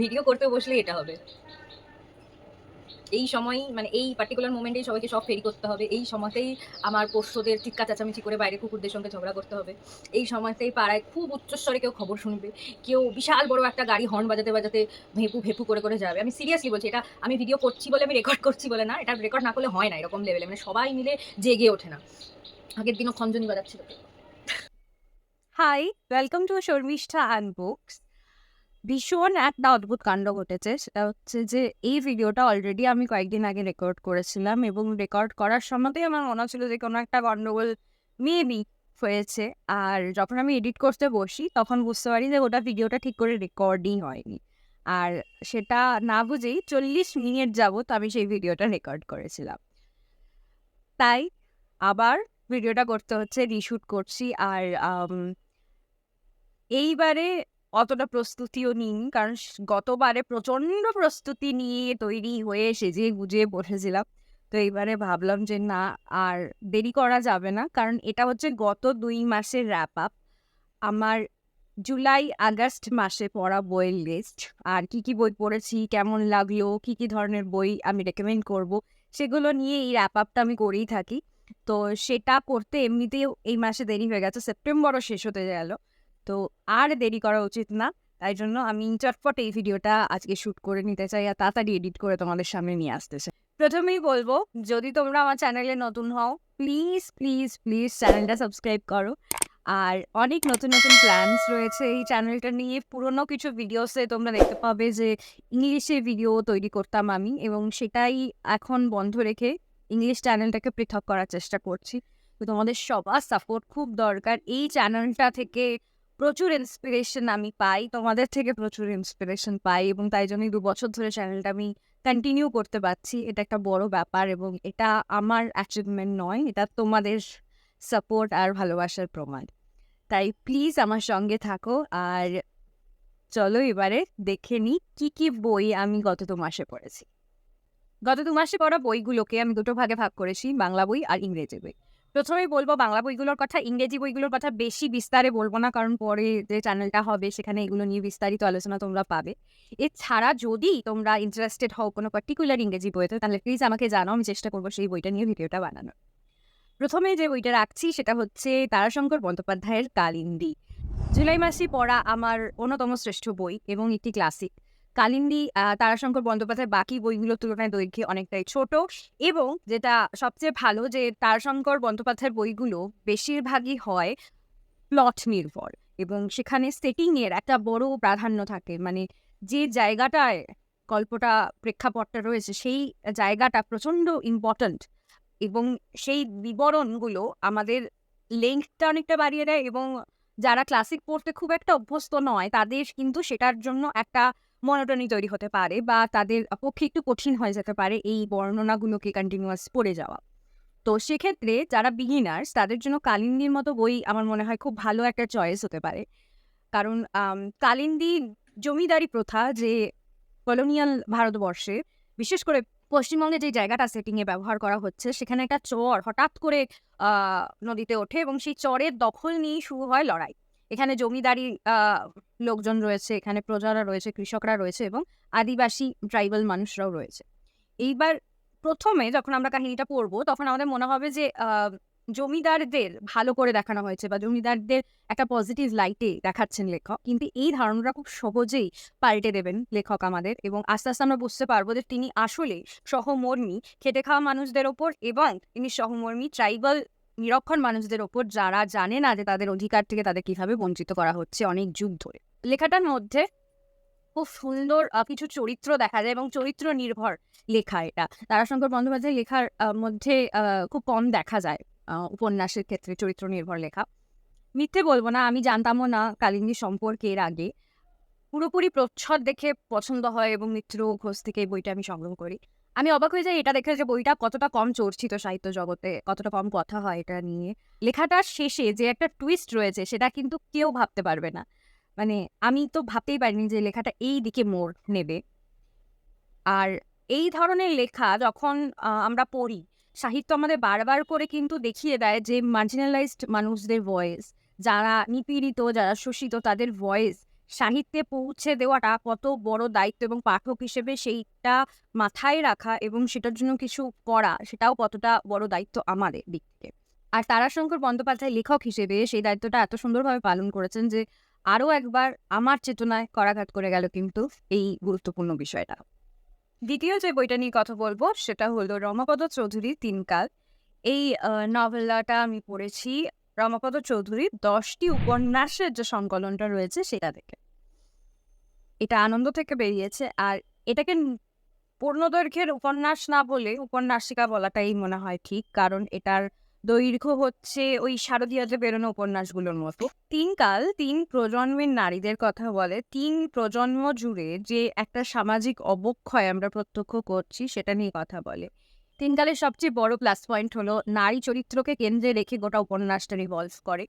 Video করতে বসলে এটা হবে। এই সময়ই মানে এই পার্টিকুলার মোমেন্টেই সবাইকে সব ফেরি করতে হবে। এই সময়তেই আমার পোষ্যদের চিৎকার চেঁচামেচি করে বাইরে কুকুরদের সঙ্গে ঝগড়া করতে হবে। এই সময়তেই পাড়ায় খুব উচ্চস্বরে কেউ খবর শুনবে। কেউ বিশাল বড় একটা গাড়ি হর্ন বাজাতে বাজাতে ভেপু ভেপু করে করে যাবে। আমি সিরিয়াসলি বলছি, এটা আমি ভিডিও করছি বলে, আমি রেকর্ড করছি বলে না। এটা রেকর্ড না করলে হয় না এরকম লেভেলে মানে সবাই মিলে জেগে ওঠে না। আগের দিনও খঞ্জনি বাজাচ্ছিল। Hi welcome to Sharmistha and books ভীষণ একটা অদ্ভুত কাণ্ড ঘটেছে। সেটা হচ্ছে যে, এই ভিডিওটা অলরেডি আমি কয়েকদিন আগে রেকর্ড করেছিলাম এবং রেকর্ড করার সময়তেই আমার মনে হচ্ছিল যে, কোনো একটা গন্ডগোল মেবি হয়েছে। আর যখন আমি এডিট করতে বসি, তখন বুঝতে পারি যে, ওটা ভিডিওটা ঠিক করে রেকর্ডই হয়নি। আর সেটা না বুঝেই চল্লিশ মিনিট যাবত আমি সেই ভিডিওটা রেকর্ড করেছিলাম। তাই আবার ভিডিওটা করতে হচ্ছে রিশুট করছি। আর এইবারে অতটা প্রস্তুতিও নিইনি। কারণ গতবারে প্রচণ্ড প্রস্তুতি নিয়ে তৈরি হয়ে সেজে গুজে বসেছিলাম। তো এইবারে ভাবলাম যে না, আর দেরি করা যাবে না। কারণ এটা হচ্ছে গত দুই মাসের র্যাপ আপ আমার জুলাই আগস্ট মাসে পড়া বইয়ের লিস্ট আর কি কি বই পড়েছি, কেমন লাগল, কি কি ধরনের বই আমি রেকমেন্ড করব, সেগুলো নিয়ে এই র্যাপ আপটা আমি করেই থাকি। তো সেটা করতে এমনিতেও এই মাসে দেরি হয়ে গেছে, সেপ্টেম্বরও শেষ হতে গেল। তো আর দেরি করা উচিত না। তাই জন্য আমি চটপট এই ভিডিওটা আজকে শ্যুট করে নিতে চাই আর তাড়াতাড়ি এডিট করে তোমাদের সামনে নিয়ে আসতে চাই। প্রথমেই বলব, যদি তোমরা আমার চ্যানেলে নতুন হও প্লিজ প্লিজ প্লিজ চ্যানেলটা সাবস্ক্রাইব করো। আর অনেক নতুন নতুন প্ল্যানস রয়েছে এই চ্যানেলটা নিয়ে। পুরনো কিছু ভিডিওসে তোমরা দেখতে পাবে যে ইংলিশে ভিডিও তৈরি করতাম আমি এবং সেটাই এখন বন্ধ রেখে ইংলিশ চ্যানেলটাকে পৃথক করার চেষ্টা করছি। তো তোমাদের সবার সাপোর্ট খুব দরকার। এই চ্যানেলটা থেকে প্রচুর ইন্সপিরেশন আমি পাই, তোমাদের থেকে প্রচুর ইন্সপিরেশন পাই এবং তাই জন্যই দু বছর ধরে চ্যানেলটা আমি কন্টিনিউ করতে পারছি। এটা একটা বড় ব্যাপার এবং এটা আমার অ্যাচিভমেন্ট নয়, এটা তোমাদের সাপোর্ট আর ভালোবাসার প্রমাণ। তাই প্লিজ আমার সঙ্গে থাকো আর চলো এবারে দেখে নিই কী কী বই আমি গত দু মাসে পড়েছি। গত দু মাসে পড়া বইগুলোকে আমি দুটো ভাগে ভাগ করেছি, বাংলা বই আর ইংরেজি বই। প্রথমেই বলব বাংলা বইগুলোর কথা, ইংরেজি বইগুলোর কথা বেশি বিস্তারে বলব না, কারণ পরে যে চ্যানেলটা হবে সেখানে এগুলো নিয়ে বিস্তারিত আলোচনা তোমরা পাবে। এছাড়া যদি তোমরা ইন্টারেস্টেড হও কোনো পার্টিকুলার ইংরেজি বইতে, তাহলে প্লিজ আমাকে জানাও, আমি চেষ্টা করব সেই বইটা নিয়ে ভিডিওটা বানানোর। প্রথমে যে বইটা রাখছি সেটা হচ্ছে তারাশঙ্কর বন্দ্যোপাধ্যায়ের কালিন্দী। জুলাই মাসে পড়া আমার অন্যতম শ্রেষ্ঠ বই এবং একটি ক্লাসিক কালিন্দী তারাশঙ্কর বন্দ্যোপাধ্যায়ের বাকি বইগুলোর তুলনায় দৈর্ঘ্যে অনেকটাই ছোট এবং যেটা সবচেয়ে ভালো যে তারাশঙ্কর বন্দ্যোপাধ্যায়ের বইগুলো বেশিরভাগই হয় প্লট নির্ভর এবং সেখানে সেটিংয়ের একটা বড় প্রাধান্য থাকে। মানে যে জায়গাটায় গল্পটা, প্রেক্ষাপটটা রয়েছে সেই জায়গাটা প্রচণ্ড ইম্পর্ট্যান্ট এবং সেই বিবরণগুলো আমাদের লেংথটা অনেকটা বাড়িয়ে দেয় এবং যারা ক্লাসিক পড়তে খুব একটা অভ্যস্ত নয় তাদের কিন্তু সেটার জন্য একটা মনোটনি তৈরি হতে পারে বা তাদের পক্ষে একটু কঠিন হয়ে যেতে পারে এই বর্ণনাগুলোকে কন্টিনিউয়াস পড়ে যাওয়া। তো সেক্ষেত্রে যারা বিগিনার্স তাদের জন্য কালিন্দির মতো বই আমার মনে হয় খুব ভালো একটা চয়েস হতে পারে। কারণ কালিন্দি জমিদারি প্রথা যে কলোনিয়াল ভারতবর্ষে, বিশেষ করে পশ্চিমবঙ্গে যে জায়গাটা সেটিংয়ে ব্যবহার করা হচ্ছে, সেখানে একটা চর হঠাৎ করে নদীতে ওঠে এবং সেই চরের দখল নিয়েই শুরু হয় লড়াই। এখানে জমিদারি লোকজন রয়েছে, এখানে প্রজারা রয়েছে, কৃষকরা রয়েছে এবং আদিবাসী ট্রাইবাল মানুষরাও রয়েছে। এইবার প্রথমে যখন আমরা কাহিনীটা পড়ব, তখন আমাদের মনে হবে যে জমিদারদের ভালো করে দেখানো হয়েছে বা জমিদারদের একটা পজিটিভ লাইটে দেখাচ্ছেন লেখক। কিন্তু এই ধারণাটা খুব সহজেই পাল্টে দেবেন লেখক আমাদের এবং আস্তে আস্তে আমরা বুঝতে পারব যে তিনি আসলে সহমর্মী, খেটে খাওয়া মানুষদের ওপর এবং তিনি সহমর্মী ট্রাইবাল নিরক্ষর মানুষদের ওপর যারা জানে না যে তাদের অধিকার থেকে তাদের কীভাবে বঞ্চিত করা হচ্ছে অনেক যুগ ধরে। লেখাটার মধ্যে খুব সুন্দর কিছু চরিত্র দেখা যায় এবং চরিত্র নির্ভর লেখা এটা। তারাশঙ্কর বন্দ্যোপাধ্যায় লেখার মধ্যে খুব কম দেখা যায় উপন্যাসের ক্ষেত্রে চরিত্র নির্ভর লেখা। মিথ্যে বলব না, আমি জানতামও না কালিন্দী সম্পর্কে এর আগে। পুরোপুরি প্রচ্ছদ দেখে পছন্দ হয় এবং মিত্র ঘোষ থেকে বইটা আমি সংগ্রহ করি। আমি অবাক হয়ে যাই এটা দেখে যে বইটা কতটা কম চর্চিত সাহিত্য জগতে, কতটা কম কথা হয় এটা নিয়ে। লেখাটার শেষে যে একটা টুইস্ট রয়েছে সেটা কিন্তু কেউ ভাবতে পারবে না। মানে আমি তো ভাবতেই পারিনি যে লেখাটা এই দিকে মোড় নেবে। আর এই ধরনের লেখা যখন আমরা পড়ি, সাহিত্য আমাদের বারবার করে কিন্তু দেখিয়ে দেয় যে মার্জিনালাইজড মানুষদের ভয়েস যারা নিপীড়িত, যারা শোষিত, তাদের ভয়েস সাহিত্যে পৌঁছে দেওয়াটা কত বড় দায়িত্ব এবং পাঠক হিসেবে সেইটা মাথায় রাখা এবং সেটার জন্য কিছু করা, সেটাও কতটা বড় দায়িত্ব আমাদের দিক থেকে। আর তারাশঙ্কর বন্দ্যোপাধ্যায় লেখক হিসেবে সেই দায়িত্বটা এত সুন্দরভাবে পালন করেছেন যে আরও একবার আমার চেতনায় করাঘাত করে গেল কিন্তু এই গুরুত্বপূর্ণ বিষয়টা। দ্বিতীয় যে বইটা নিয়ে কথা বলব সেটা হলো রমাপদ চৌধুরীর তিনকাল। এই নভেলাটা আমি পড়েছি রমাপদ চৌধুরীর দশটি উপন্যাসের যে সংকলনটা রয়েছে সেটা থেকে এটা আনন্দ থেকে বেরিয়েছে। আর এটাকে পূর্ণদৈর্ঘ্যের উপন্যাস না বলে উপন্যাসিকা বলাটাই মনে হয় ঠিক, কারণ এটার দৈর্ঘ্য হচ্ছে ওই শারদীয়াতে বেরোনো উপন্যাসগুলোর মতো। তিন কাল, তিন প্রজন্মের নারীদের কথা বলে, তিন প্রজন্ম জুড়ে যে একটা সামাজিক অবক্ষয় আমরা প্রত্যক্ষ করছি সেটা নিয়ে কথা বলে। তিন কালের সবচেয়ে বড় প্লাস পয়েন্ট হলো নারী চরিত্রকে কেন্দ্রে রেখে গোটা উপন্যাসটা রিভলভ করে।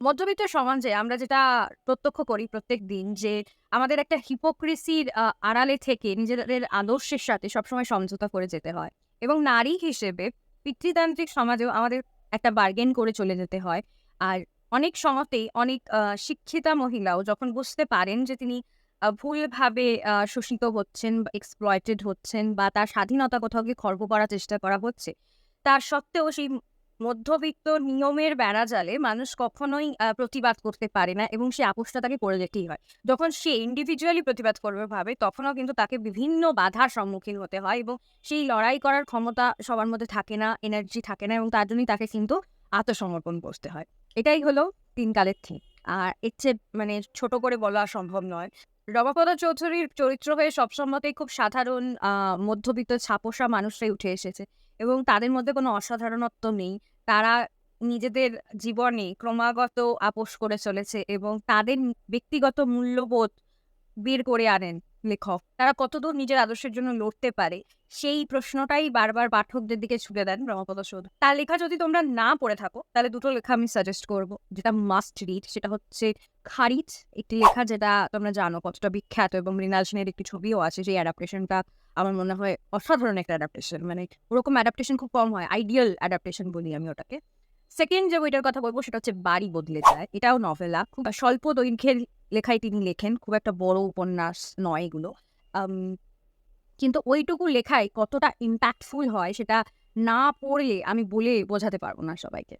মধ্যবিত্ত সমাজে আমরা যেটা প্রত্যক্ষ করি প্রত্যেক দিন যে আমাদের একটা হিপোক্রেসির আড়ালে থেকে নিজেদের আদর্শের সাথে সবসময় সমঝোতা করে যেতে হয় এবং নারী হিসেবে পিতৃতান্ত্রিক সমাজেও আমাদের একটা বার্গেন করে চলে যেতে হয়। আর অনেক সময়তেই অনেক শিক্ষিতা মহিলাও যখন বুঝতে পারেন যে তিনি ভুলভাবে শোষিত হচ্ছেন এক্সপ্লয়েটেড হচ্ছেন বা তার স্বাধীনতা কোথাও গিয়ে খর্ব করার চেষ্টা করা হচ্ছে, তার সত্ত্বেও সেই মধ্যবিত্ত নিয়মের বেড়াজালে মানুষ কখনোই প্রতিবাদ করতে পারে না এবং সে আপোষটা তাকে করে যেতেই হয়। যখন সে ইন্ডিভিজুয়ালি প্রতিবাদ করবে ভাবে, তখনও কিন্তু তাকে বিভিন্ন বাধার সম্মুখীন হতে হয় এবং সেই লড়াই করার ক্ষমতা সবার মধ্যে থাকে না এনার্জি থাকে না এবং তার জন্যই তাকে কিন্তু আত্মসমর্পণ করতে হয়। এটাই হলো তিন কালের থিম আর এর চেয়ে মানে ছোট করে বলা সম্ভব নয়। রমাপদ চৌধুরীর চরিত্র হয়ে সবসময়তেই খুব সাধারণ মধ্যবিত্ত, ছাপোষা মানুষরাই উঠে এসেছে এবং তাদের মধ্যে কোনো অসাধারণত্ব নেই। তারা নিজেদের জীবনে ক্রমাগত আপোষ করে চলেছে এবং তাদের ব্যক্তিগত মূল্যবোধ বের করে আনেন লেখক। তারা কতদূর নিজের আদর্শের জন্য লড়তে পারে, সেই প্রশ্নটাই বারবার পাঠকদের দিকে ছুড়ে দেন রমাপদ চৌধুরী তার লেখা যদি তোমরা না পড়ে থাকো, তাহলে দুটো লেখা আমি সাজেস্ট করব। যেটা মাস্ট রিড সেটা হচ্ছে খারিজ, একটি লেখা যেটা তোমরা জানো কতটা বিখ্যাত এবং মৃণাল সেনের একটি ছবিও আছে, সেই অ্যাডাপ্টেশনটা আমার মনে হয় অসাধারণ একটা অ্যাডাপ্টেশন মানে ওরকম অ্যাডাপ্টেশন খুব কম হয় আইডিয়াল অ্যাডাপ্টেশন বলি আমি ওটাকে। সেকেন্ড যে বইটার কথা বলব, সেটা হচ্ছে বাড়ি বদলে যায়। এটাও নভেলা খুব স্বল্প দৈর্ঘ্যের লেখাই তিনি লেখেন, খুব একটা বড় উপন্যাস নয় এগুলো। কিন্তু ওইটুকু লেখায় কতটা ইম্প্যাক্টফুল হয় সেটা না পড়লে আমি বলে বোঝাতে পারব না সবাইকে।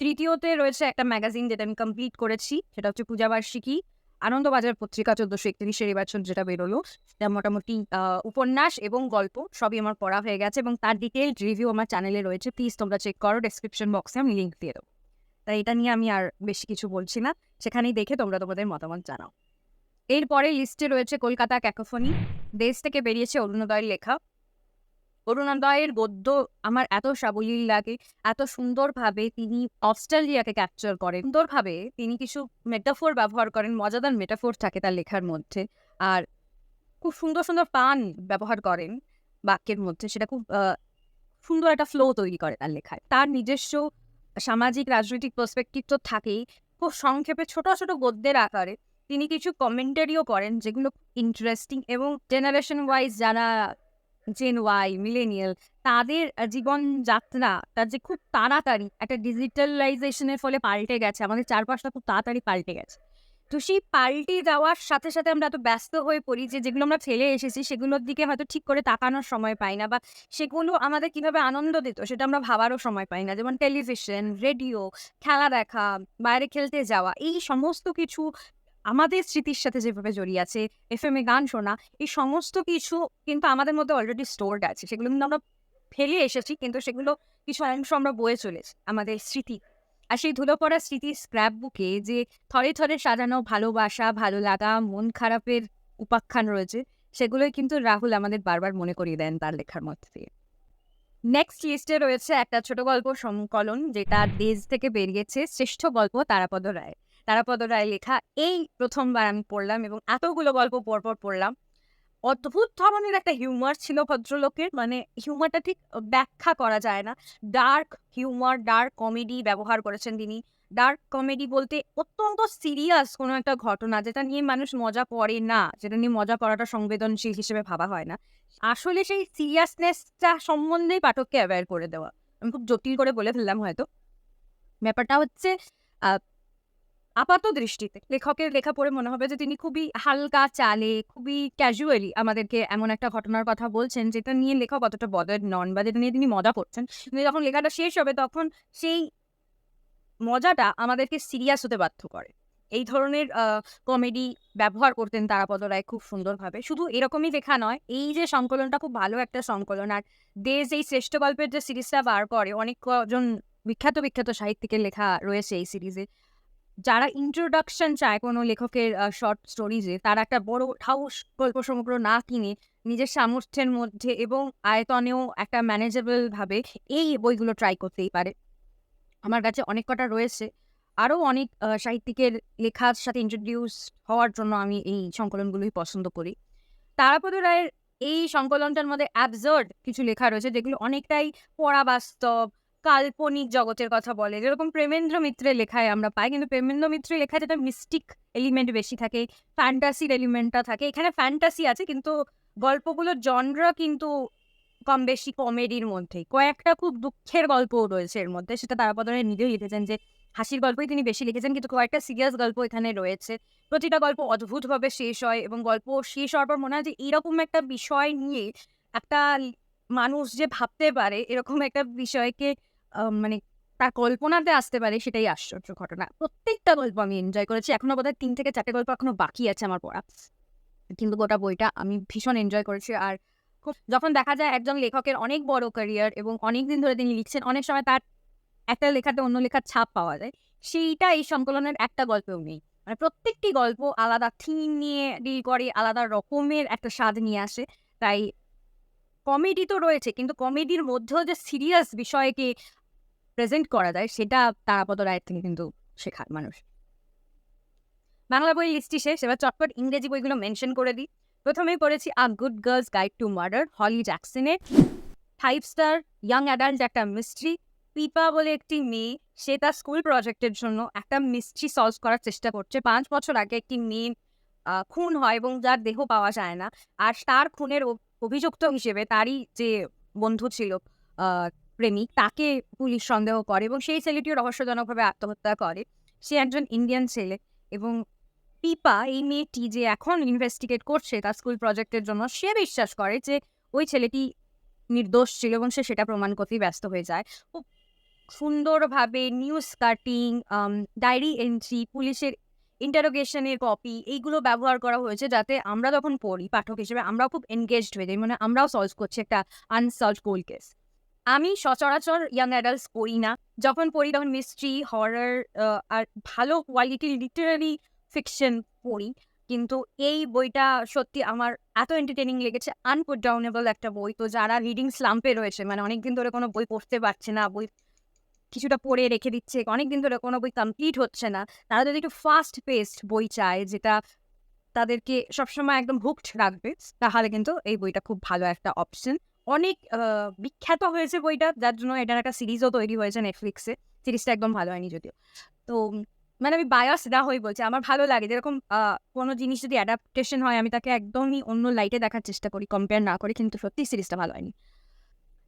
তৃতীয়তে রয়েছে একটা ম্যাগাজিন যেটা আমি কমপ্লিট করেছি, সেটা হচ্ছে পূজাবার্ষিকী আনন্দবাজার পত্রিকা চোদ্দশো একত্রিশের এবছর যেটা বেরোলো। সেটা মোটামুটি উপন্যাস এবং গল্প সবই আমার পড়া হয়ে গেছে এবং তার ডিটেলড রিভিউ আমার চ্যানেলে রয়েছে। প্লিজ তোমরা চেক করো ডেসক্রিপশন বক্সে আমি লিঙ্ক দিয়ে দেবো। তাই এটা নিয়ে আমি আর বেশি কিছু বলছি না। সেখানেই দেখে তোমরা তোমাদের মতামত জানাও। এরপরে লিস্টে রয়েছে কলকাতা ক্যাকোফনি দেশ থেকে বেরিয়েছে অরুণোদয়ের লেখা। অরুণোদয়ের গদ্য আমার এত সাবলীল লাগে, এত সুন্দরভাবে তিনি অস্ট্রেলিয়াকে ক্যাপচার করেন। সুন্দরভাবে তিনি কিছু মেটাফোর ব্যবহার করেন, মজাদার মেটাফোর থাকে তার লেখার মধ্যে। আর খুব সুন্দর সুন্দর পান ব্যবহার করেন বাক্যের মধ্যে। সেটা খুব সুন্দর একটা ফ্লো তৈরি করে তার লেখায়। তার নিজস্ব সামাজিক, রাজনৈতিক পার্সপেক্টিভ তো থাকেই। খুব সংক্ষেপে ছোট ছোট গদ্যের আকারে তিনি কিছু কমেন্টারিও করেন যেগুলো ইন্টারেস্টিং এবং জেনারেশন ওয়াইজ যারা জেন ওয়াই মিলেনিয়াল তাদের জীবনযাত্রা তার যে খুব তাড়াতাড়ি একটা ডিজিটালাইজেশনের ফলে পাল্টে গেছে। আমাদের চারপাশটা খুব তাড়াতাড়ি পাল্টে গেছে। তো সেই পাল্টে যাওয়ার সাথে সাথে আমরা এত ব্যস্ত হয়ে পড়ি যে যেগুলো আমরা ফেলে এসেছি, সেগুলোর দিকে হয়তো ঠিক করে তাকানোর সময় পাই না বা সেগুলো আমাদের কীভাবে আনন্দ দিত সেটা আমরা ভাবারও সময় পাই না। যেমন টেলিভিশন, রেডিও, খেলা দেখা, বাইরে খেলতে যাওয়া, এই সমস্ত কিছু আমাদের স্মৃতির সাথে যেভাবে জড়িয়ে আছে এফ এম এ গান শোনা, এই সমস্ত কিছু কিন্তু আমাদের মধ্যে অলরেডি স্টোরড আছে। সেগুলো কিন্তু আমরা ফেলে এসেছি, কিন্তু সেগুলো কিছু অংশ আমরা বয়ে চলেছি আমাদের স্মৃতি আর সেই ধুলো পড়া স্মৃতির স্ক্র্যাপ বুকে যে থরে থরে সাজানো ভালোবাসা, ভালো লাগা, মন খারাপের উপাখ্যান রয়েছে, সেগুলোই কিন্তু রাহুল আমাদের বারবার মনে করিয়ে দেন তার লেখার মধ্যে দিয়ে। নেক্সট লিস্টে রয়েছে একটা ছোট গল্প সংকলন যেটা দেশ থেকে বেরিয়েছে শ্রেষ্ঠ গল্প তারাপদ রায়। তারাপদ রায় লেখা, এই প্রথমবার আমি পড়লাম এবং এতগুলো গল্প পরপর পড়লাম। অদ্ভুত ধরনের একটা হিউমার ছিল ভদ্রলোকের। মানে হিউমারটা ঠিক ব্যাখ্যা করা যায় না। ডার্ক হিউমার ডার্ক কমেডি ব্যবহার করেছেন তিনি। ডার্ক কমেডি বলতে অত্যন্ত সিরিয়াস কোনো একটা ঘটনা, যেটা নিয়ে মানুষ মজা করে না, যেটা নিয়ে মজা করাটা সংবেদনশীল হিসেবে ভাবা হয় না। আসলে সেই সিরিয়াসনেসটা সম্বন্ধেই পাঠককে অ্যাওয়্যার করে দেওয়া। আমি খুব জটিল করে বলে ফেললাম হয়তো। ব্যাপারটা হচ্ছে আপাত দৃষ্টিতে। লেখকের লেখা পড়ে মনে হবে যে, তিনি খুবই হালকা, চালে, খুবই ক্যাজুয়ালি আমাদেরকে এমন একটা ঘটনার কথা বলছেন, যেটা নিয়ে লেখক অতটা বদার নন বা যেটা নিয়ে তিনি মজা করছেন। কিন্তু যখন লেখাটা শেষ হবে, তখন সেই মজাটা আমাদেরকে সিরিয়াস হতে বাধ্য করে। এই ধরনের কমেডি ব্যবহার করতেন তারাপদ রায় খুব সুন্দরভাবে। শুধু এরকমই লেখা নয়, এই যে সংকলনটা খুব ভালো একটা সংকলন। আর দেশ এই শ্রেষ্ঠ গল্পের যে সিরিজটা বার করে, অনেক কজন বিখ্যাত বিখ্যাত সাহিত্যিকের লেখা রয়েছে এই সিরিজে। যারা ইন্ট্রোডাকশন চায় কোনো লেখকের শর্ট স্টোরিজে তারা একটা বড় হাউস গল্প সমগ্র না কিনে নিজের সামর্থ্যের মধ্যে এবং আয়তনেও একটা ম্যানেজেবল ভাবে এই বইগুলো ট্রাই করতেই পারে। আমার কাছে অনেক কটা রয়েছে। আরও অনেক সাহিত্যিকের লেখার সাথে ইন্ট্রোডিউস হওয়ার জন্য আমি এই সংকলনগুলোই পছন্দ করি। তারাপদ রায়ের এই সংকলনটার মধ্যে অ্যাবজার্ড কিছু লেখা রয়েছে যেগুলো অনেকটাই পরাবাস্তব কাল্পনিক জগতের কথা বলে। যেরকম প্রেমেন্দ্র মিত্রের লেখায় আমরা পাই, কিন্তু প্রেমেন্দ্র মিত্রের লেখায় যেটা মিস্টিক এলিমেন্ট বেশি থাকে ফ্যান্টাসির এলিমেন্টটা থাকে। এখানে ফ্যান্টাসি আছে, কিন্তু গল্পগুলোর জনরা কিন্তু কম বেশি কমেডির মধ্যেই কয়েকটা খুব দুঃখের গল্পও রয়েছে এর মধ্যে, সেটা তারাপদ নিজেও লিখেছেন যে, হাসির গল্পই তিনি বেশি লিখেছেন, কিন্তু কয়েকটা সিরিয়াস গল্প এখানে রয়েছে। প্রতিটা গল্প অদ্ভুতভাবে শেষ হয় এবং গল্প শেষ হওয়ার পর মনে হয় যে, এরকম একটা বিষয় নিয়ে একটা মানুষ যে ভাবতে পারে, এরকম একটা বিষয়কে মানে তার কল্পনাতে আসতে পারে সেটাই আশ্চর্য ঘটনা। প্রত্যেকটা গল্প আমি এনজয় করেছি। এখনও বোধহয় তিন থেকে চারটে গল্প এখনও বাকি আছে আমার পড়া। কিন্তু গোটা বইটা আমি ভীষণ এনজয় করেছি। আর খুব যখন দেখা যায় একজন লেখকের অনেক বড় ক্যারিয়ার এবং অনেক দিন ধরে তিনি লিখছেন, অনেক সময় তার একটা লেখাতে অন্য লেখার ছাপ পাওয়া যায়। সেইটা এই সংকলনের একটা গল্পেও নেই। মানে প্রত্যেকটি গল্প আলাদা থিম নিয়ে ডিল করে, আলাদা রকমের একটা স্বাদ নিয়ে আসে। তাই কমেডি তো রয়েছে, কিন্তু কমেডির মধ্যেও যে সিরিয়াস বিষয়কে প্রেজেন্ট করা যায়, সেটা তারাপদ রায়ের থেকে কিন্তু শেখার মানুষ। বাংলা বই লিস্টটি শেষ, এবার চটপট ইংরেজি বইগুলো মেনশন করে দিই। প্রথমেই পড়েছি a good girls guide to murder Holly জ্যাকসনের five star young adult একটা মিস্ট্রি পিপা বলে একটি মেয়ে, সে তার স্কুল প্রজেক্টের জন্য একটা মিস্ট্রি সলভ করার চেষ্টা করছে। পাঁচ বছর আগে একটি মেয়ে খুন হয় এবং যার দেহ পাওয়া যায় না। আর তার খুনের অভিযুক্ত হিসেবে তারই যে বন্ধু ছিল প্রেমিক, তাকে পুলিশ সন্দেহ করে এবং সেই ছেলেটিও রহস্যজনকভাবে আত্মহত্যা করে। সে একজন ইন্ডিয়ান ছেলে এবং পিপা, এই মেয়েটি যে এখন ইনভেস্টিগেট করছে তার স্কুল প্রজেক্টের জন্য, সে বিশ্বাস করে যে ওই ছেলেটি নির্দোষ ছিল এবং সে সেটা প্রমাণ করতেই ব্যস্ত হয়ে যায়। খুব সুন্দরভাবে নিউজ কাটিং ডায়েরি এন্ট্রি পুলিশের ইন্টারোগেশনের কপি এইগুলো ব্যবহার করা হয়েছে যাতে আমরা যখন পড়ি, পাঠক হিসেবে আমরাও খুব এনগেজড হয়ে যাই। মানে আমরাও সলভ করছি একটা আনসলভ কোল্ড কেস আমি সচরাচর ইয়াং অ্যাডাল্টস পড়ি না। যখন পড়ি তখন মিস্ট্রি হরার আর ভালো কোয়ালিটির লিটারারি ফিকশন পড়ি। কিন্তু এই বইটা সত্যি আমার এত এন্টারটেনিং লেগেছে আনপুট ডাউনেবল একটা বই। তো যারা রিডিং স্লাম্পে রয়েছে মানে অনেকদিন ধরে কোনো বই পড়তে পারছে না, বই কিছুটা পড়ে রেখে দিচ্ছে, অনেকদিন ধরে কোনো বই কমপ্লিট হচ্ছে না, তারা যদি একটু ফাস্ট পেস্ট বই চায়, যেটা তাদেরকে সবসময় একদম হুকড রাখবে, তাহলে কিন্তু এই বইটা খুব ভালো একটা অপশন অনেক বিখ্যাত হয়েছে বইটা। যার জন্য এটার একটা সিরিজও তৈরি হয়েছে নেটফ্লিক্সে সিরিজটা একদম ভালো হয়নি যদিও। তো মানে আমি বায়াস না হয়ে বলছি, আমার ভালো লাগে। যেরকম কোনো জিনিস যদি অ্যাডাপ্টেশন হয়, আমি তাকে একদমই অন্য লাইটে দেখার চেষ্টা করি কম্পেয়ার না করি, কিন্তু সত্যি সিরিজটা ভালো হয়নি।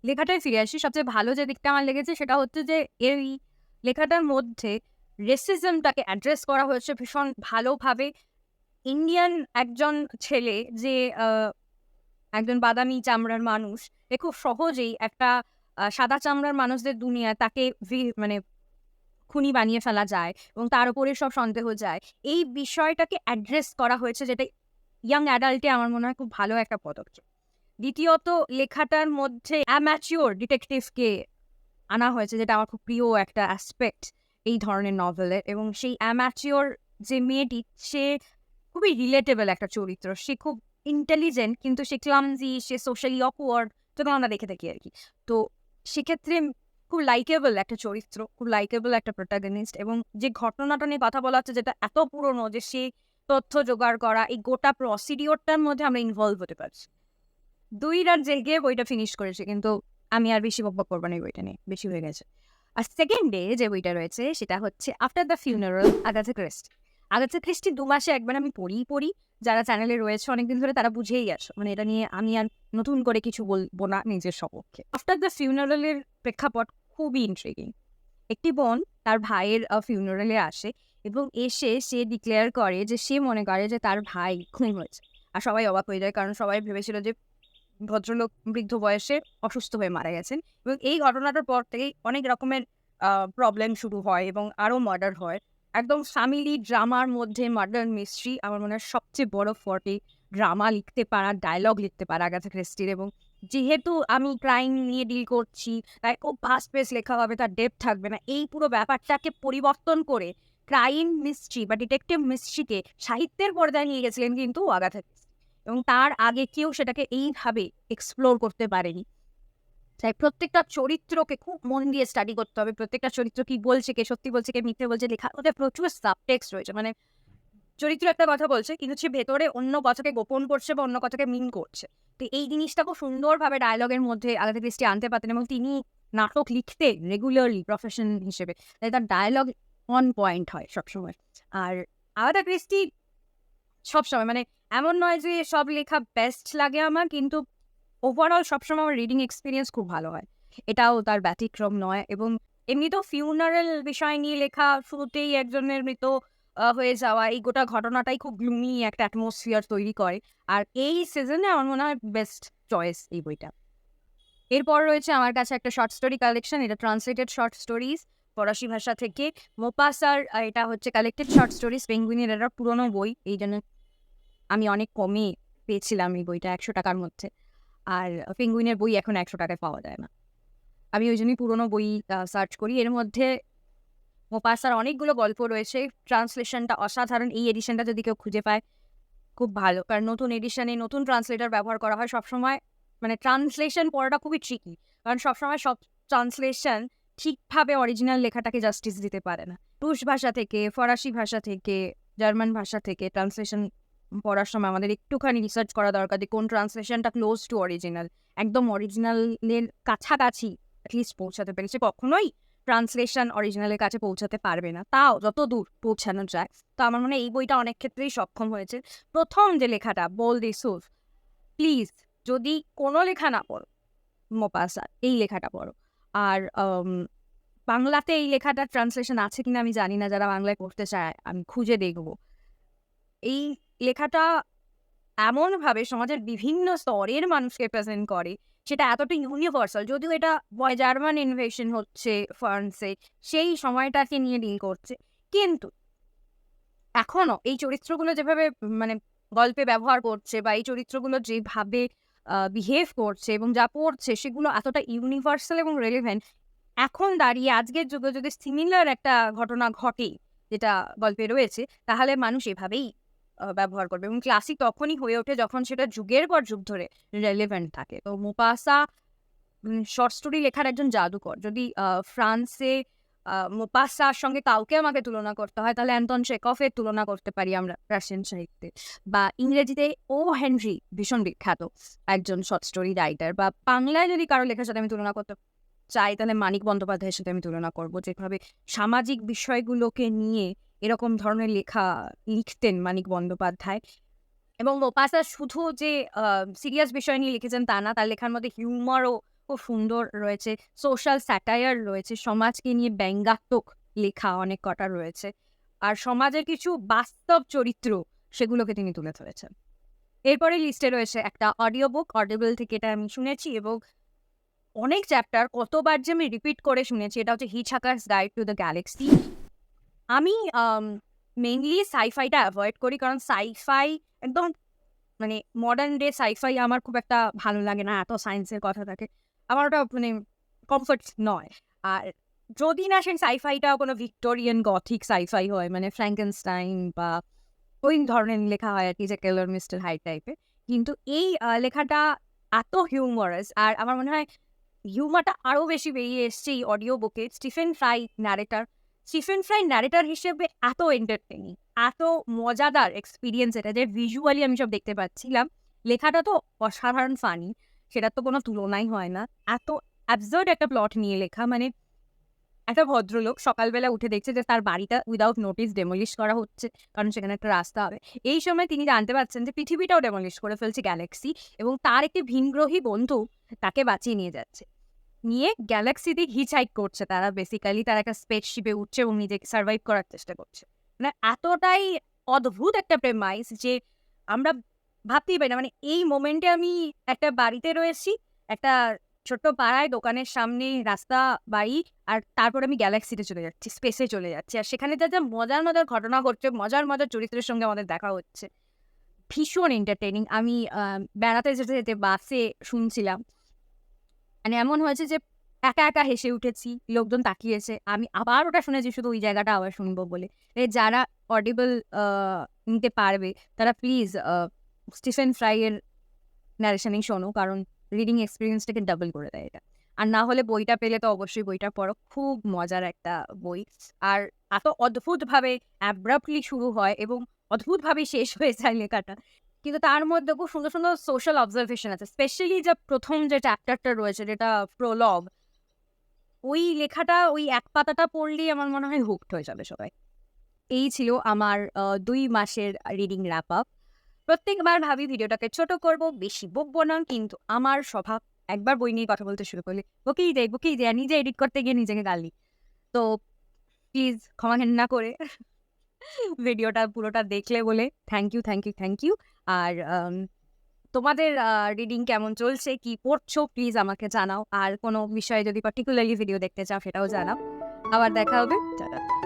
লেখাটায় ফিরে আসি। সবচেয়ে ভালো যে দিকটা আমার লেগেছে, সেটা হচ্ছে যে, এই লেখাটার মধ্যে রেসিজমটাকে অ্যাড্রেস করা হয়েছে ভীষণ ভালোভাবে। ইন্ডিয়ান একজন ছেলে যে একজন বাদামি চামড়ার মানুষ, এ খুব সহজেই একটা সাদা চামড়ার মানুষদের দুনিয়া তাকে মানে খুনি বানিয়ে ফেলা যায় এবং তার উপরে সব সন্দেহ যায়। এই বিষয়টাকে অ্যাড্রেস করা হয়েছে যেটা ইয়াং অ্যাডাল্টে আমার মনে হয় খুব ভালো একটা পদক্ষেপ। দ্বিতীয়ত, লেখাটার মধ্যে অ্যাম্যাচিওর ডিটেকটিভকে আনা হয়েছে যেটা আমার খুব প্রিয় একটা অ্যাসপেক্ট এই ধরনের নভেলের এবং সেই অ্যাম্যাচিওর যে মেয়েটি, সে খুবই রিলেটেবল একটা চরিত্র। সে খুব ইন্টেলিজেন্ট কিন্তু সে ক্লামজি সে সোশ্যালি অকওয়ার্ড তো আমরা দেখে থাকি আর কি তো সেক্ষেত্রে খুব লাইকেবল একটা চরিত্র, খুব লাইকেবল একটা প্রোটাগনিস্ট এবং যে ঘটনাটা নিয়ে কথা বলা হচ্ছে যেটা এত পুরনো যে সে তথ্য জোগাড় করা, এই গোটা প্রসিডিওরটার মধ্যে আমরা ইনভলভ হতে পারছি। দুই রাত জেগে বইটা ফিনিশ করেছে, কিন্তু আমি আর বেশি বকবক করব না বইটা নিয়ে, বেশি হয়ে গেছে। আর সেকেন্ড ডে যে বইটা রয়েছে, সেটা হচ্ছে after the funeral Agatha Christ Agatha Christie দু মাসে একবার আমি পড়িই পড়ি যারা চ্যানেলে রয়েছে, অনেকদিন ধরে তারা বুঝেই গেছো। মানে এটা নিয়ে আমি আর নতুন করে কিছু বলব না নিজের সপক্ষে। আফটার দ্য ফিউনারেলের প্রেক্ষাপট খুবই ইন্ট্রিগিং একটি বোন তার ভাইয়ের ফিউনারেলে আসে এবং এসে সে ডিক্লেয়ার করে যে, সে মনে করে যে তার ভাই খুন হয়েছে। আর সবাই অবাক হয়ে যায়, কারণ সবাই ভেবেছিল যে ভদ্রলোক বৃদ্ধ বয়সে অসুস্থ হয়ে মারা গেছেন এবং এই ঘটনাটার পর থেকেই অনেক রকমের প্রবলেম শুরু হয় এবং আরও মার্ডার হয়। একদম ফ্যামিলি ড্রামার মধ্যে মার্ডার মিস্ট্রি আমার মনে হয় সবচেয়ে বড় ফর্টি ড্রামা লিখতে পারা ডায়লগ লিখতে পারা আগাথা ক্রিস্টির এবং যেহেতু আমি ক্রাইম নিয়ে ডিল করছি, তাই খুব ফাস্ট পেস লেখা হবে, তার ডেপ থাকবে না। এই পুরো ব্যাপারটাকে পরিবর্তন করে ক্রাইম মিস্ট্রি বা ডিটেকটিভ মিস্ট্রিকে সাহিত্যের পর্দায় নিয়ে গেছিলেন কিন্তু আগাথা এবং তার আগে কেউ সেটাকে এইভাবে এক্সপ্লোর করতে পারেনি। তাই প্রত্যেকটা চরিত্রকে খুব মন দিয়ে স্টাডি করতে হবে। প্রত্যেকটা চরিত্র কি বলছে, কে সত্যি বলছে, কে মিথ্যে বলছে, লেখা ওদের প্রচুর সাবটেক্স রয়েছে। মানে চরিত্র একটা কথা বলছে, কিন্তু সে ভেতরে অন্য কথাকে গোপন করছে বা অন্য কথাকে মিন করছে। তো এই জিনিসটা খুব সুন্দরভাবে ডায়লগের মধ্যে আগাথা ক্রিস্টি আনতে পারতেন এবং তিনি নাটক লিখতে রেগুলারলি প্রফেশন হিসেবে। তাই তার ডায়লগ অন পয়েন্ট হয় সবসময়। আর আগাথা ক্রিস্টি সবসময়। মানে এমন নয় যে সব লেখা বেস্ট লাগে আমার, কিন্তু ওভারঅল সবসময় আমার রিডিং এক্সপিরিয়েন্স খুব ভালো হয়। এটাও তার ব্যতিক্রম নয় এবং এমনিতেও ফিউনারেল বিষয় নিয়ে লেখা শুরুতেই একজনের মৃত হয়ে যাওয়া, এই গোটা ঘটনাটাই খুব গ্লুমি একটা অ্যাটমসফিয়ার তৈরি করে। আর এই সিজনে আমার মনে হয় বেস্ট চয়েস এই বইটা। এরপর রয়েছে আমার কাছে একটা শর্ট স্টোরি কালেকশন এটা ট্রান্সলেটেড শর্ট স্টোরিজ ফরাসি ভাষা থেকে। মোপাসার এটা হচ্ছে কালেক্টেড শর্ট স্টোরিজ পেঙ্গুইনের এটা পুরোনো বই এই জন্য আমি অনেক কমে পেয়েছিলাম এই বইটা একশো টাকার মধ্যে। আর পেঙ্গুইনের বই এখন একশো টাকায় পাওয়া যায় না। আমি ওই জন্যই পুরোনো বই সার্চ করি। এর মধ্যে মোপাসার অনেকগুলো গল্প রয়েছে। ট্রান্সলেশনটা অসাধারণ। এই এডিশনটা যদি কেউ খুঁজে পায়, খুব ভালো। কারণ নতুন এডিশনে নতুন ট্রান্সলেটার ব্যবহার করা হয় সবসময় মানে ট্রান্সলেশন পড়াটা খুবই ট্রিকি কারণ সবসময় সব ট্রান্সলেশন ঠিকভাবে অরিজিনাল লেখাটাকে জাস্টিস দিতে পারে না। রুশ ভাষা থেকে ফরাসি ভাষা থেকে জার্মান ভাষা থেকে ট্রান্সলেশন পড়ার সময় আমাদের একটুখানি রিসার্চ করা দরকার যে কোন ট্রান্সলেশনটা ক্লোজ টু অরিজিনাল একদম অরিজিনালের কাছাকাছি অ্যাটলিস্ট পৌঁছাতে পেরেছে। কখনোই ট্রান্সলেশন অরিজিনালের কাছে পৌঁছাতে পারবে না। তাও যত দূর পৌঁছানো যায়। তো আমার মনে হয় এই বইটা অনেক ক্ষেত্রেই সক্ষম হয়েছে। প্রথম যে লেখাটা, বল দিসুফ প্লিজ যদি কোনো লেখা না পড়ো, মোপাসা, এই লেখাটা পড়ো। আর বাংলাতে এই লেখাটার ট্রান্সলেশন আছে কিনা আমি জানি না। যারা বাংলায় পড়তে চায়, আমি খুঁজে দেখব। এই লেখাটা এমনভাবে সমাজের বিভিন্ন স্তরের মানুষকে প্রেজেন্ট করে, সেটা এতটা ইউনিভার্সাল যদিও এটা জার্মান ইনভেশন হচ্ছে ফ্রান্সে সেই সময়টাকে নিয়ে ডিল করছে। কিন্তু এখনও এই চরিত্রগুলো যেভাবে মানে গল্পে ব্যবহার করছে বা এই চরিত্রগুলো যেভাবে বিহেভ করছে এবং যা পড়ছে সেগুলো এতটা ইউনিভার্সাল এবং রেলিভেন্ট এখন দাঁড়িয়ে আজকের যুগে যদি সিমিলার একটা ঘটনা ঘটে যেটা গল্পে রয়েছে, তাহলে মানুষ এভাবেই ব্যবহার করবে এবং ক্লাসিক তখনই হয়ে ওঠে যখন সেটা যুগের পর যুগ ধরে রেলেভেন্ট থাকে। তো মোপাসা শর্ট স্টোরি লেখার একজন জাদুকর। যদি ফ্রান্সে মোপাসার সঙ্গে কাউকে আমাকে তুলনা করতে হয়, তাহলে অ্যান্টন শেকফের তুলনা করতে পারি আমরা রাশিয়ান সাহিত্যে। বা ইংরেজিতে ও হেনরি ভীষণ বিখ্যাত একজন শর্ট স্টোরি রাইটার বা বাংলায় যদি কারও লেখার সাথে আমি তুলনা করতে চাই, তাহলে মানিক বন্দ্যোপাধ্যায়ের সাথে আমি তুলনা করব। যেভাবে সামাজিক বিষয়গুলোকে নিয়ে এরকম ধরনের লেখা লিখতেন মানিক বন্দ্যোপাধ্যায়। এবং মোপাসা শুধু যে সিরিয়াস বিষয় নিয়ে লিখেছেন তা না, তার লেখার মধ্যে হিউমারও খুব সুন্দর রয়েছে সোশ্যাল স্যাটায়ার রয়েছে, সমাজকে নিয়ে ব্যঙ্গাত্মক লেখা অনেক কটা রয়েছে। আর সমাজের কিছু বাস্তব চরিত্র সেগুলোকে তিনি তুলে ধরেছেন। এরপরে লিস্টে রয়েছে একটা অডিও বুক অডিবল থেকে এটা আমি শুনেছি এবং অনেক চ্যাপ্টার কতবার যে আমি রিপিট করে শুনেছি, এটা হচ্ছে hitch hikers guide to the galaxy. আমি মেইনলি সাইফাইটা অ্যাভয়েড করি কারণ সাইফাই একদম মানে মডার্ন ডে সাইফাই আমার খুব একটা ভালো লাগে না, এত সায়েন্সের কথা থাকে। আমার ওটা মানে কমফর্ট নয়। আর যদি না সেই সাইফাইটা কোনো ভিক্টোরিয়ান গথিক সাইফাই হয় মানে ফ্র্যাঙ্কেনস্টাইন বা ওই ধরনের লেখা হয় আর কি যে কেলর মিস্টার হাই টাইপের কিন্তু এই লেখাটা এত হিউমারাস আর আমার মনে হয় হিউমারটা আরও বেশি বেরিয়ে এসছে এই অডিও বুকে Stephen Fry narrator Stephen Fry narrator হিসেবে এত এন্টারটেনিং এত মজাদার এক্সপিরিয়েন্স এটা যে ভিজুয়ালি আমি সব দেখতে পাচ্ছিলাম। লেখাটা তো অসাধারণ ফানি সেটার তো কোনো তুলনাই হয় না। এত অ্যাবজার্ড একটা প্লট নিয়ে লেখা মানে একটা ভদ্রলোক সকালবেলা উঠে দেখছে যে তার বাড়িটা উইদাউট নোটিস ডেমলিশ করা হচ্ছে, কারণ সেখানে একটা রাস্তা হবে। এই সময় তিনি জানতে পারছেন যে পৃথিবীটাও ডেমলিশ করে ফেলছে গ্যালাক্সি এবং তার একটি ভিনগ্রহী বন্ধু তাকে বাঁচিয়ে নিয়ে যাচ্ছে। নিয়ে গ্যালাক্সিতে হিচ হাইক করছে তারা। বেসিক্যালি তারা একটা স্পেসশিপে উঠছে এবং নিজেকে সার্ভাইভ করার চেষ্টা করছে। মানে এতটাই অদ্ভুত একটা প্রেমাইস যে আমরা ভাবতেই পারি না। মানে এই মোমেন্টে আমি একটা বাড়িতে রয়েছি, একটা ছোট্ট পাড়ায় দোকানের সামনে রাস্তা, বাড়ি, আর তারপর আমি গ্যালাক্সিতে চলে যাচ্ছি স্পেসে চলে যাচ্ছি। আর সেখানে যা যা মজার মজার ঘটনা ঘটছে, মজার মজার চরিত্রের সঙ্গে আমাদের দেখা হচ্ছে। ভীষণ এন্টারটেনিং আমি বেড়াতে যেতে যেতে বাসে শুনছিলাম। মানে এমন হয়েছে যে একা একা হেসে উঠেছি, লোকজন তাকিয়েছে। আমি আবার ওটা শুনেছি, শুধু ওই জায়গাটা আবার শুনব বলে। যারা অডিবল নিতে পারবে, তারা প্লিজ স্টিফেন ফ্রাইয়ের ন্যারেশনই শোনো, কারণ রিডিং এক্সপিরিয়েন্সটাকে ডাবল করে দেয় এটা। আর না হলে বইটা পেলে তো অবশ্যই বইটা পড়ো, খুব মজার একটা বই। আর এত অদ্ভুতভাবে অ্যাব্রাপ্টলি শুরু হয় এবং অদ্ভুতভাবে শেষ হয়ে যায় লেখাটা। কিন্তু তার মধ্যে খুব সুন্দর সুন্দর সোশ্যাল অবজারভেশন আছে। স্পেশালি যে প্রথম যে চ্যাপ্টারটা রয়েছে, যেটা প্রলগ ওই লেখাটা, ওই এক পাতাটা পড়লেই আমার মনে হয় হুকড হয়ে যাবে সবাই। এই ছিল আমার দুই মাসের রিডিং র্যাপ আপ প্রত্যেকবার ভাবি ভিডিওটাকে ছোট করব, বেশি বকবো না, কিন্তু আমার স্বভাব একবার বই নিয়ে কথা বলতে শুরু করলে বকেই দেয় বকেই দেয় নিজে এডিট করতে গিয়ে নিজেকে গালি। তো প্লিজ ক্ষমা ঘেন্না করে ভিডিওটা পুরোটা দেখলে বলে thank you thank you thank you আর তোমাদের রিডিং কেমন চলছে, কি পড়ছো প্লিজ আমাকে জানাও। আর কোনো বিষয়ে যদি পার্টিকুলারলি ভিডিও দেখতে চাও, সেটাও জানাও। আবার দেখা হবে, টাটা।